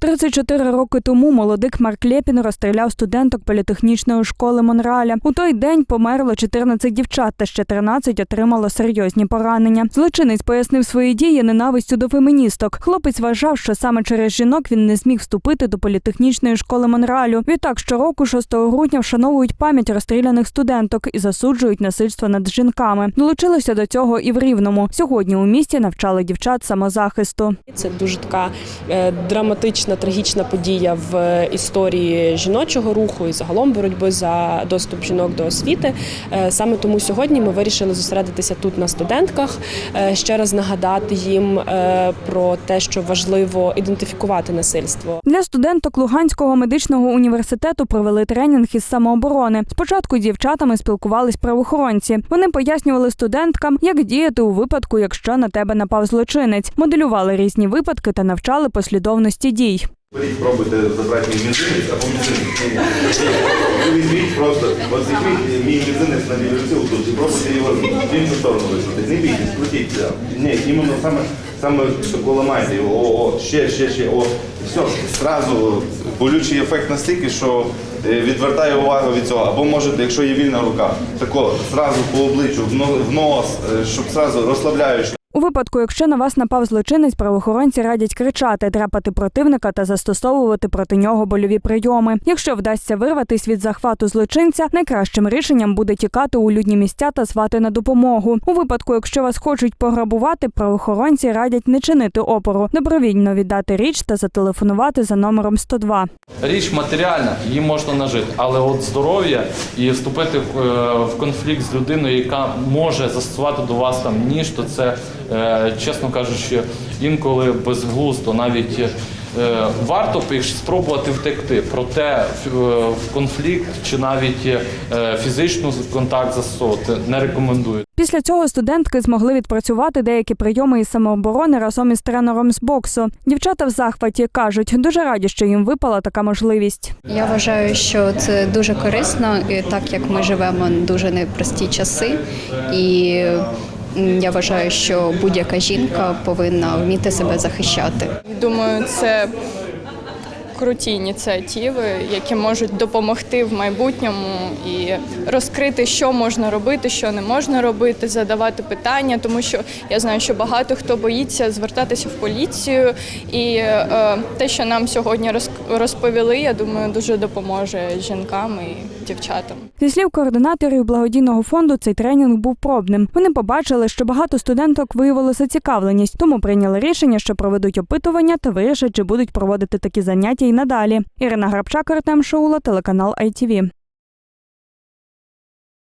34 роки тому молодик Марк Лєпін розстріляв студенток політехнічної школи Монреаля. У той день померло 14 дівчат та ще 13 отримало серйозні поранення. Злочинець пояснив свої дії ненавистю до феміністок. Хлопець вважав, що саме через жінок він не зміг вступити до політехнічної школи Монреалю. Відтак щороку, 6 грудня, вшановують пам'ять розстріляних студенток і засуджують насильство над жінками. Долучилося до цього і в Рівному. Сьогодні у місті навчали дівчат самозахисту. Це дуже така е, драматична, трагічна подія в е, історії жіночого руху і загалом боротьби за доступ жінок до освіти. Е, Саме тому сьогодні ми вирішили зосередитися тут на студентках, е, ще раз нагадати їм про те, що важливо ідентифікувати насильство. Для студенток Луганського медичного університету провели тренінг із самооборони. Спочатку дівчатами спілкувались правоохоронці. Вони пояснювали студенткам, як діяти у випадку, якщо на тебе напав злочинець, моделювали різні випадки та навчали послідовності дій. Беріть, пробуйте забрати мій мізинець або мізинець. Ви візьміть просто, от візьміть мій мізинець на лівці тут і пробуйте його в іншу сторону висунути. Не бійтесь, крутіть. Ні, іменно саме, саме тако ламайте його. О, о, ще, ще, ще, о. Все, зразу болючий ефект настільки, що е, відвертає увагу від цього. Або можете, якщо є вільна рука, тако, зразу по обличчю, в нос, е, щоб зразу розслабляючи. У випадку, якщо на вас напав злочинець, правоохоронці радять кричати, драпати противника та застосовувати проти нього больові прийоми. Якщо вдасться вирватись від захвату злочинця, найкращим рішенням буде тікати у людні місця та звати на допомогу. У випадку, якщо вас хочуть пограбувати, правоохоронці радять не чинити опору, добровільно віддати річ та зателефонувати за номером 102. Річ матеріальна, її можна нажити, але от здоров'я і вступити в, е, конфлікт з людиною, яка може застосувати до вас там ніж, то це, чесно кажучи, інколи безглуздо. Навіть е, варто спробувати втекти, проте в, е, конфлікт чи навіть е, фізичну контакт застосовувати не рекомендую. Після цього студентки змогли відпрацювати деякі прийоми із самооборони разом із тренером з боксу. Дівчата в захваті кажуть, дуже раді, що їм випала така можливість. Я вважаю, що це дуже корисно, і так як ми живемо дуже непрості часи, і я вважаю, що будь-яка жінка повинна вміти себе захищати. Думаю, це круті ініціативи, які можуть допомогти в майбутньому і розкрити, що можна робити, що не можна робити, задавати питання, тому що я знаю, що багато хто боїться звертатися в поліцію, і е, те, що нам сьогодні роз- розповіли, я думаю, дуже допоможе жінкам і дівчатам. Зі слів координаторів благодійного фонду, цей тренінг був пробним. Вони побачили, що багато студенток виявили зацікавленість, тому прийняли рішення, що проведуть опитування та вирішать, чи будуть проводити такі заняття надалі. Ірина Грабчак, Артем Шоула, телеканал ITV.